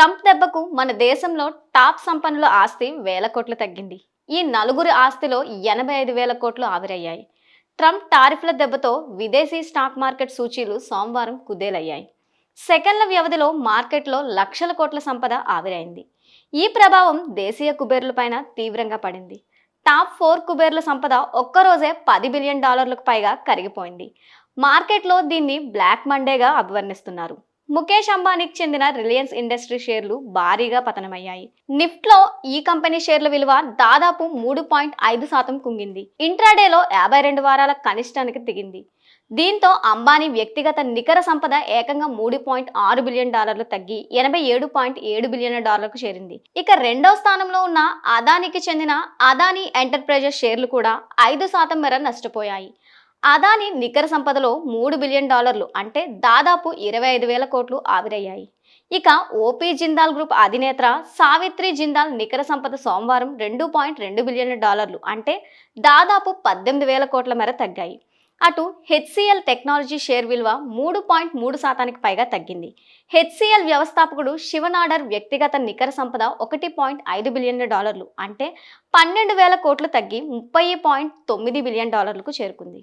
Trump దెబ్బకు మన దేశంలో టాప్ సంపన్నుల ఆస్తి వేల కోట్లు తగ్గింది. ఈ నలుగురి ఆస్తిలో ఎనభై ఐదు వేల కోట్లు ఆవిరయ్యాయి. ట్రంప్ టారిఫ్ల దెబ్బతో విదేశీ స్టాక్ మార్కెట్ సూచీలు సోమవారం కుదేలయ్యాయి. సెకండ్ల వ్యవధిలో మార్కెట్లో లక్షల కోట్ల సంపద ఆవిరైంది. ఈ ప్రభావం దేశీయ కుబేర్లపైన తీవ్రంగా పడింది. టాప్ ఫోర్ కుబేర్ల సంపద ఒక్కరోజే పది బిలియన్ డాలర్లకు పైగా కరిగిపోయింది. మార్కెట్లో దీన్ని బ్లాక్ మండేగా అభివర్ణిస్తున్నారు. ముఖేష్ అంబానీకి చెందిన రిలయన్స్ ఇండస్ట్రీ షేర్లు భారీగా పతనమయ్యాయి. నిఫ్ట్లో ఈ కంపెనీ షేర్ల విలువ దాదాపు మూడు పాయింట్ ఐదు శాతం కుంగింది. ఇంట్రాడేలో యాభై రెండు వారాల కనిష్టానికి దిగింది దీంతో అంబానీ వ్యక్తిగత నికర సంపద ఏకంగా మూడు పాయింట్ ఆరు బిలియన్ డాలర్లు తగ్గి ఎనభై ఏడు పాయింట్ ఏడు బిలియన్ డాలర్లకు చేరింది. ఇక రెండో స్థానంలో ఉన్న అదానికి చెందిన అదానీ ఎంటర్ప్రైజెస్ షేర్లు కూడా ఐదు శాతం మేర నష్టపోయాయి. అదాని నికర సంపదలో మూడు బిలియన్ డాలర్లు అంటే దాదాపు ఇరవై ఐదు వేల కోట్లు ఆవిరయ్యాయి. ఇక ఓపీ జిందాల్ గ్రూప్ అధినేత సావిత్రి జిందాల్ నికర సంపద సోమవారం రెండు పాయింట్ రెండు బిలియన్ డాలర్లు అంటే దాదాపు పద్దెనిమిది వేల కోట్ల మేర తగ్గాయి. అటు హెచ్సిఎల్ టెక్నాలజీ షేర్ విలువ మూడు పాయింట్ మూడు శాతానికి పైగా తగ్గింది. హెచ్సిఎల్ వ్యవస్థాపకుడు శివనాడర్ వ్యక్తిగత నికర సంపద ఒకటి పాయింట్ ఐదు బిలియన్ డాలర్లు అంటే పన్నెండు వేల కోట్లు తగ్గి ముప్పై పాయింట్ తొమ్మిది బిలియన్ డాలర్లకు చేరుకుంది.